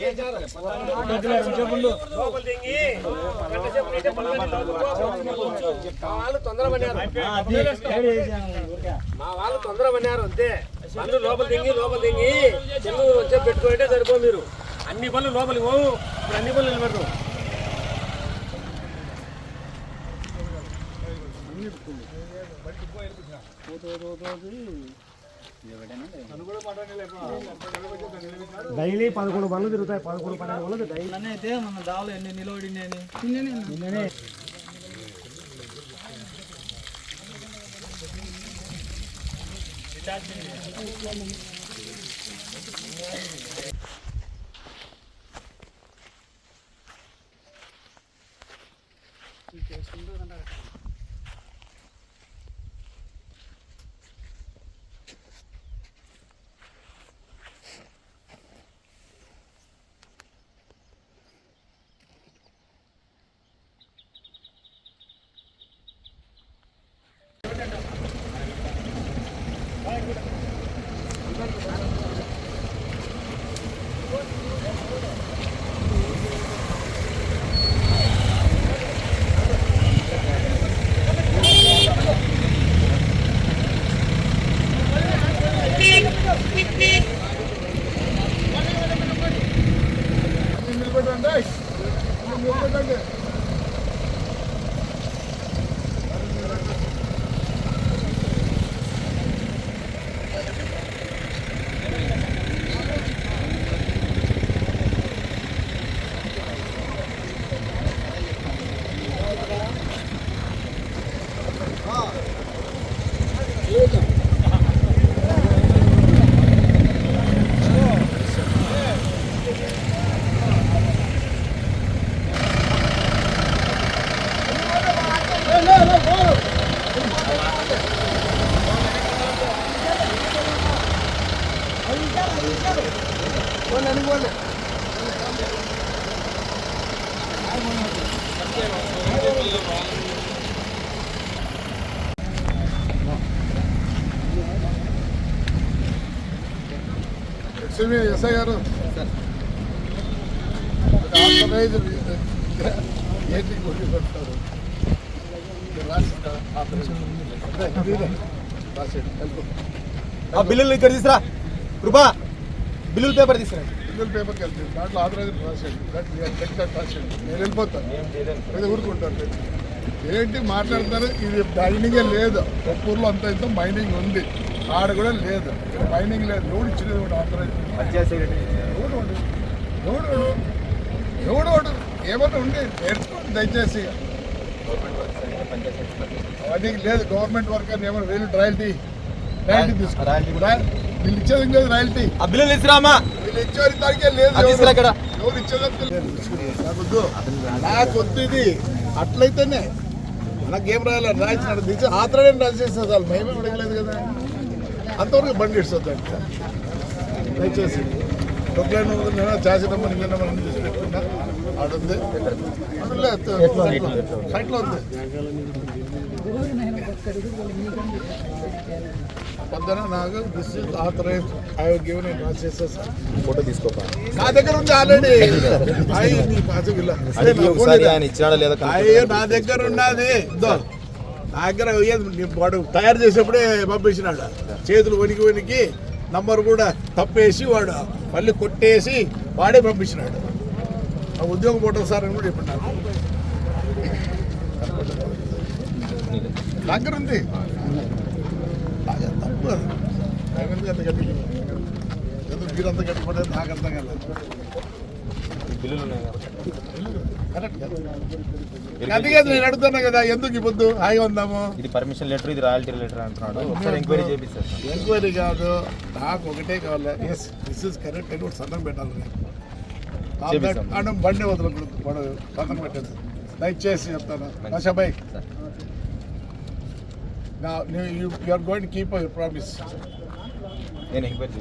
ఏం కాదు చెప్పులే మళ్ళీ వాళ్ళు తొందర పడినారు మా వాళ్ళు తొందర పడినారు అంతే. పనులు లోపల దింగి లోపల దింగి చెల్లు వచ్చే పెట్టుకుంటే సరిపో మీరు. అన్ని పనులు లోపలికి పోవు. ఇప్పుడు అన్ని పనులు నిలబెడతాం డైలీ పదకొండు పనులు తిరుగుతాయి. పదకొండు పన్నెండు పనులు డైలీ. అయితే మన దావలు ఎన్ని నిలబడినాయని ఎస్ఐ గారు ఆథరైజ్ ఏంటి కొట్టి పెడతారు రాసిస్తా ఆథరైజ్ రాసేయండి వెళ్ళిపో ఆ బిల్లులు ఇక్కడ తీసురా కృపా బిల్లుల పేపర్ తీసురా సింగిల్ పేపర్కి వెళ్తుంది. దాంట్లో ఆథరైజ్ రాసేయండి చెక్ దట్ రాసేయండి నేను వెళ్ళిపోతాను. ఏదో ఊరుకుంటాను. ఏంటి మాట్లాడతారు ఇది మైనింగే లేదు. ఒక్కూరులో అంత ఇంత మైనింగ్ ఉంది. ఆడ కూడా లేదు. మైనింగ్ లేదు. ఎవడు ఇచ్చినది కూడా ఆథరైజ్ ఎవడు వాడు? ఎవడు వాడు? ఎవడు వాడు? ఏమన్నా ఉండి నేర్చుకోండి దయచేసి. అవన్నీ లేదు. గవర్నమెంట్ వర్క్ అని ఏమన్నా వీళ్ళు రాయల్టీ రాయల్టీ తీసుకో వీళ్ళు ఇచ్చేది లేదు రాయల్టీ ఆ బిల్లులు తీసురా అమ్మా వీళ్ళు ఇచ్చేది దానికే లేదు. ఎవరు. ఇచ్చేదంతా లేదు నాకొద్దు నాకొద్దు ఇది. అట్లయితేనే నాకేం రాయాలి రాయించినాడు దిగి ఆత్రం రాసేస్తుంది వాళ్ళు. మేమేం అడగలేదు కదా. అంతవరకు బండి ఇస్తుంది దయచేసి. డొక్లైన్ నేను చేసినప్పుడు నిన్న మనం చూసి పెట్టుకున్నా. ఆడుంది. అందులో సైట్లో ఉంది. పొద్దున నాకు this is authorise I given it రాసేస్తా sir photo తీసుకోపా? నా దగ్గర ఉంది ఆల్రెడీ అయ్యి నీ ఇలా. ఒకసారి ఆయన లేదా అయ్యో నా దగ్గర ఉన్నది. నా దగ్గర వాడు తయారు చేసేప్పుడే పంపించినాడు. చేతులు వణికి వణికి నంబర్ కూడా తప్పేసి వాడు మళ్ళీ కొట్టేసి వాడే పంపించినాడు. ఉద్యోగం పోవటం సార్ అని కూడా చెప్పండి నాకు దగ్గర ఉంది తప్పు అది. ఎవరికి అంత గట్టి ఎందుకు మీరు అంత గట్టిపడేది నాకు అర్థం కాలేదు. కదా? అందుకే నేను అడుగుతున్నా కదా ఎందుకు పొద్దు హాయిగా ఉందాము. ఇది పర్మిషన్ లెటర్ ఇది రాయల్టీ లెటర్ అంటున్నాడు. ఎంక్వైరీ చేపిస్తారు ఎంక్వైరీ కాదు నాకు ఒకటే కావాలి. ఎస్ దిస్ ఇస్ కరెక్ట్ అని సంతకం పెట్టాలి. నేను. ఆడ బండి వదలకూడదు వాడు సంతకం పెట్టేది. దయచేసి చెప్తాను. ఆశాబాయ్ సార్. నా you are going keep your promise. నేను ఎంక్వైరీ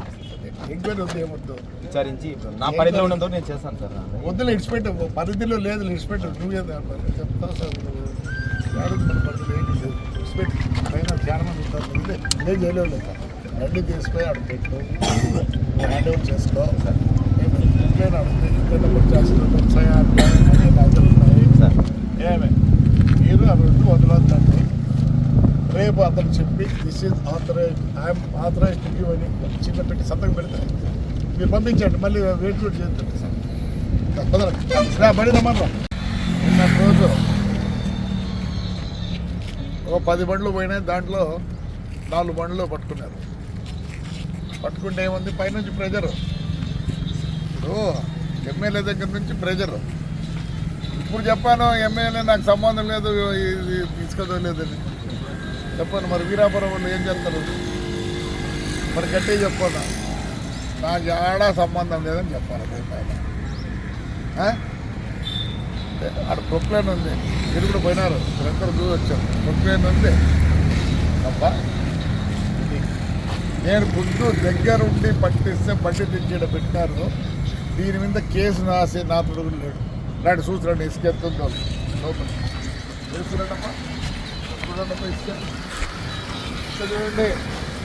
ఎంక్వైరీ వద్దు ఏమొద్దు. విచారించి నా పరిధిలో ఉన్నంత నేను చేస్తాను సార్. వద్దులు ఇడిచిపెట్టు పరిధిలో లేదు ఇడిచిపెట్టు నువ్వే చెప్తావు సార్ పైన ఇదే చేయలేవు లేక అడ్డు తీసుకుపోయి అక్కడ పెట్టు. హ్యాండ్ ఓవర్ చేసుకో. ఉన్నాయి ఏమే మీరు ఆ రెండు వదలొద్దండి రేపు అతను చెప్పి this is authorise I'm authorise to give అని చిన్న పెట్టి సంతకం పెడతారు మీరు పంపించండి మళ్ళీ వెయిట్ కూడా చేస్తుంది సార్ కుదరదు బడి రమ్మన్నా నిన్న రోజు ఒక పది బండ్లు పోయినాయి దాంట్లో నాలుగు బండ్లు పట్టుకున్నారు పట్టుకుంటే ఏముంది? పైనుంచి ప్రెజర్ ఇప్పుడు ఎమ్మెల్యే దగ్గర నుంచి ప్రెజర్ ఇప్పుడు చెప్పాను ఎమ్మెల్యే నాకు సంబంధం లేదు ఇది తీసుకోదో లేదని చెప్పాను మరి వీరాపురం వాళ్ళు ఏం చేస్తారు? మరి గట్టిగా చెప్పాను నాకు ఆడా సంబంధం లేదని చెప్పాను అక్కడ ప్రొక్లైన్ ఉంది. మీరు కూడా పోయినారు. మీరందరూ చూసి వచ్చారు. ప్రొక్లైన్ ఉంది. తప్ప నేను నేను ముందు దగ్గరుండి పట్టిస్తే బండి తెచ్చేట పెట్టినారు. దీని మీద కేసు నాసే నా తొడుగులు లేడు. నాడు చూస్తున్నాడు ఇసుక ఎత్తుందో లోపల. చూడండమ్మా చూడండమ్మా ఇసుక. ఇసుక చూడండి.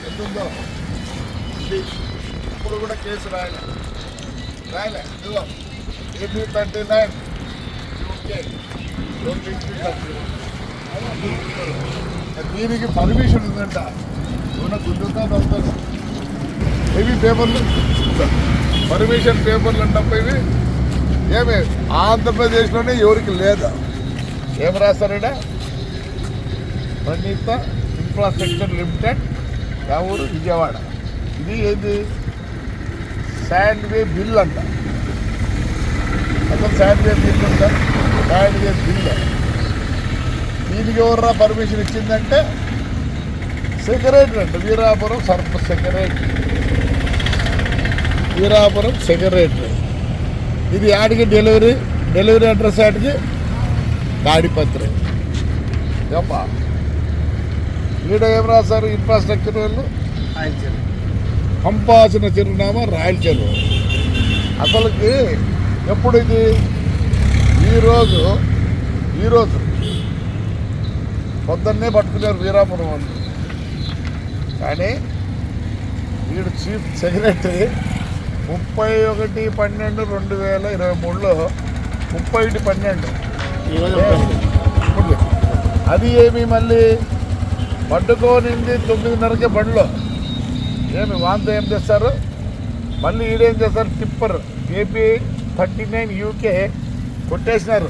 ఎత్తుందో? ఇప్పుడు కూడా కేసు రాయలే. రాయలే. ఇదిగో. ఏపీ థర్టీ నైన్ దీనికి పర్మిషన్ ఉందంట. ఏమైనా గుర్తుందా అవుతాను హెవీ పేపర్లు? పర్మిషన్ పేపర్లు అంటప్ప ఏమి? ఆంధ్రప్రదేశ్లోనే ఎవరికి లేదా? ఏం రాస్తారంటే? ప్రణీత ఇన్ఫ్రాస్ట్రక్చర్ లిమిటెడ్ ఎవరు విజయవాడ. ఇది ఏంది? శాండ్వే బిల్ అంట. అసలు శాండ్వే బిల్ అంట శాండ్ వే బిల్. దీనికి ఎవర్రా పర్మిషన్ ఇచ్చిందంటే సెక్రటరీ అంట వీరాపురం సర్ప సెక్రటరీ. వీరాపురం సెక్రటరీ ఇది యాడికి డెలివరీ డెలివరీ అడ్రస్ యాడికి తాడిపత్రి చెప్ప ఈడ ఏం రాశారు ఇన్ఫ్రాస్ట్రక్చర్ వాళ్ళు? పంపాల్సిన చిరునామా రాయల్ చెరువు. అసలుకి ఎప్పుడు ఇది? ఈరోజు ఈరోజు పొద్దున్నే పట్టుకున్నారు వీరాపురం వాళ్ళు. కానీ వీడు చీఫ్ సెక్రటరీ ముప్పై ఒకటి పన్నెండు రెండు వేల ఇరవై మూడులో ముప్పై ఒకటి పన్నెండు. అది ఏమి మళ్ళీ పట్టుకోనింది తొమ్మిదిన్నరకే బండ్లో. ఏమి వాంతో ఏం చేస్తారు? మళ్ళీ ఈడేం చేస్తారు? Tipper. AP thirty nine UK కొట్టేసినారు.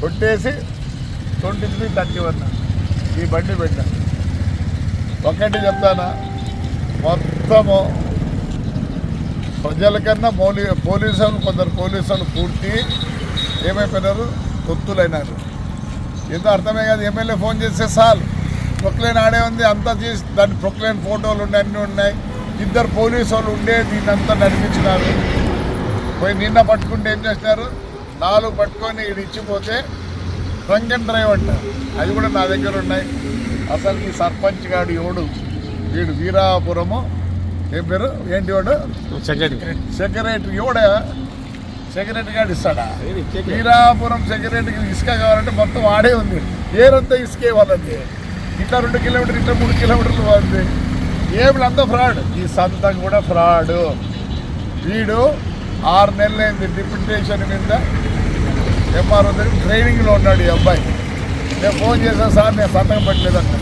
కొట్టేసి ట్వంటీ త్రీ థర్టీ వన్ ఈ బండి పెట్టాను ఒకటి చెప్తానా? మొత్తము ప్రజల కన్నా మౌలి పోలీసులు వాళ్ళు కొందరు పోలీసులు వాళ్ళు పూర్తి ఏమైపోయినారు? తొత్తులైనారు. ఏదో అర్థమే కాదు ఎమ్మెల్యే ఫోన్ చేస్తే సార్ ప్రొక్లైన్ ఆడే ఉంది అంతా చేసి దాని ప్రొక్లైన్ ఫోటోలు ఉన్నాయి అన్నీ ఉన్నాయి. ఇద్దరు పోలీసు వాళ్ళు ఉండే దీన్నంతా నడిపించినారు. పోయి నిన్న పట్టుకుంటే ఏం చేసినారు? నాలుగు పట్టుకొని ఇది ఇచ్చిపోతే డ్రంక్ అండ్ డ్రైవ్ అంట అది కూడా నా దగ్గర ఉన్నాయి. అసలు ఈ సర్పంచ్ గాడు ఎవడు? వీడు వీరాపురము ఏం పేరు? ఏంటి వాడు? సెక్రటరీ ఎవడా? సెక్రటరీ గారు ఇస్తాడా? వీరాపురం సెక్రటరీకి ఇసుక కావాలంటే మొత్తం వాడే ఉంది. ఏరంతా ఇసుకే వాళ్ళది. ఇట్లా రెండు కిలోమీటర్లు ఇట్లా మూడు కిలోమీటర్లు వాళ్ళది. ఏమి అంతా ఫ్రాడ్? ఈ సంతం కూడా ఫ్రాడ్. వీడు ఆరు నెలలైంది డిప్యూటేషన్ మీద ఎంఆర్ఓ దగ్గర ట్రైనింగ్లో ఉన్నాడు ఈ అబ్బాయి. నేను ఫోన్ చేశాను సార్ నేను సంతకం పెట్టలేదంట.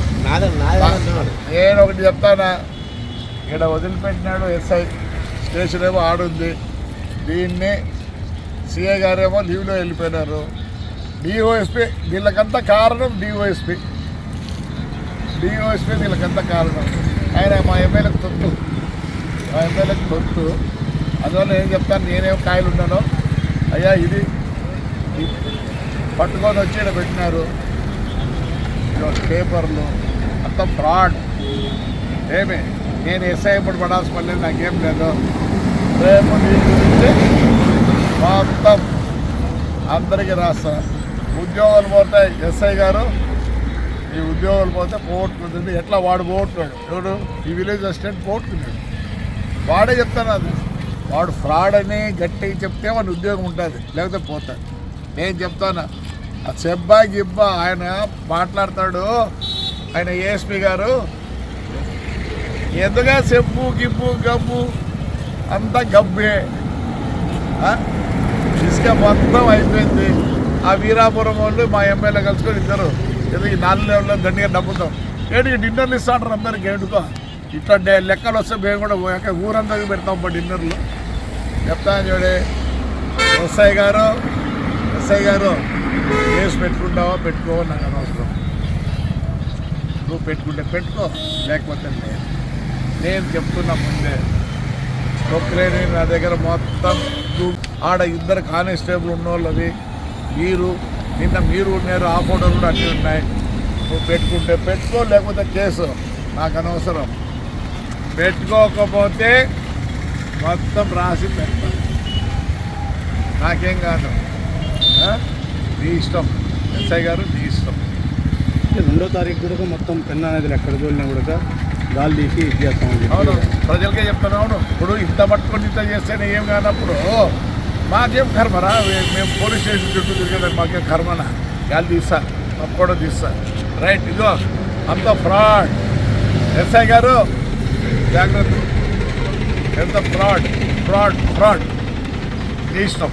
నేను ఒకటి చెప్తానా? ఇక్కడ వదిలిపెట్టినాడు ఎస్ఐ. స్టేషన్ ఏమో ఆడుంది. దీన్ని సిఐ గారేమో లీవ్లో వెళ్ళిపోయినారు. డిఓఎస్పి వీళ్ళకంతా కారణం డిఓఎస్పి. డిఓఎస్పి వీళ్ళకంతా కారణం. ఆయన మా ఎమ్మెల్యేకి తొత్తు మా ఎమ్మెల్యేకి తొత్తు అందువల్ల ఏం చెప్తాను? నేనేం కాయలు ఉన్నానో అయ్యా ఇది పట్టుకొని వచ్చి ఈడ పెట్టినారు. పేపర్లు. అంత ఫ్రాడ్. ఏమే? నేను ఎస్ఐ ఇప్పుడు పడాల్సిన పని లేదు నాకేం లేదు. రేపు నీ గురించి మొత్తం అందరికీ రాస్తా. ఉద్యోగాలు పోతాయి ఎస్ఐ గారు ఈ ఉద్యోగాలు పోతే పోగొట్టుకుంటుంది ఎట్లా వాడు పోగొట్టున్నాడు ఎవడు? ఈ విలేజ్ అసిస్టెంట్ పోగొట్టుకున్నాడు వాడే చెప్తాను అది. వాడు ఫ్రాడ్ అని గట్టిగా చెప్తే వాడి ఉద్యోగం ఉంటుంది లేకపోతే పోతాడు. నేను చెప్తాను? ఆ చెబ్బా గిబ్బా ఆయన మాట్లాడతాడు. ఆయన ఏఎస్పి గారు ఎందుగా చెప్పు గిబ్బు గబ్బు అంతా గబ్బే. ఇసుక మొత్తం అయిపోయింది. ఆ వీరాపురం వాళ్ళు మా ఎమ్మెల్యే కలుసుకొని ఇద్దరు. ఏదో ఈ నాలుగు లెవెల్లో దండిగా డబ్బుతాం ఏంటి డిన్నర్లు ఇస్తాంటారు అందరికి ఏడుకో. ఇట్లా లెక్కలు వస్తే మేము కూడా పోయాక ఊరంతా పెడతాం మా డిన్నర్లు. చెప్తాను చూడే ఎస్ఐ గారు ఎస్ఐ గారు కేసు పెట్టుకుంటావా పెట్టుకోవా నాకు అనవసరం. నువ్వు పెట్టుకుంటే పెట్టుకో లేకపోతే లేదు నేను చెప్తున్నా ముందే ప్రొక్లేని నా దగ్గర మొత్తం ఆడ ఇద్దరు కానిస్టేబుల్ ఉన్నోళ్ళది మీరు నిన్న మీరు ఉన్నారు ఆ ఫోటోలు కూడా అన్నీ ఉన్నాయి. నువ్వు పెట్టుకుంటే పెట్టుకో లేకపోతే కేసు. నాకు అనవసరం. పెట్టుకోకపోతే మొత్తం రాసి పెడతా. నాకేం కాదు. నీ ఇష్టం. ఎస్ఐ గారు నీ ఇష్టం. రెండో తారీఖు కూడా మొత్తం పెన్ అనేది ఎక్కడ చూడలేం కూడా గాలి తీసి ఇది చేస్తామని అవును ప్రజలకే చెప్తాను అవును. ఇప్పుడు ఇంత పట్టుకొని ఇంత చేస్తేనే ఏం కానప్పుడు మాకేం కర్మరా? మేము పోలీస్ స్టేషన్ చుట్టూ తిరిగేదాన్ని మాకేం కర్మనా? గాలి తీస్తా తప్పకుండా తీస్తా. రైట్ ఇదో అంత ఫ్రాడ్. ఎస్ఐ గారు జాగ్రత్త. ఎంత ఫ్రాడ్ ఫ్రాడ్ ఫ్రాడ్. నీ ఇష్టం.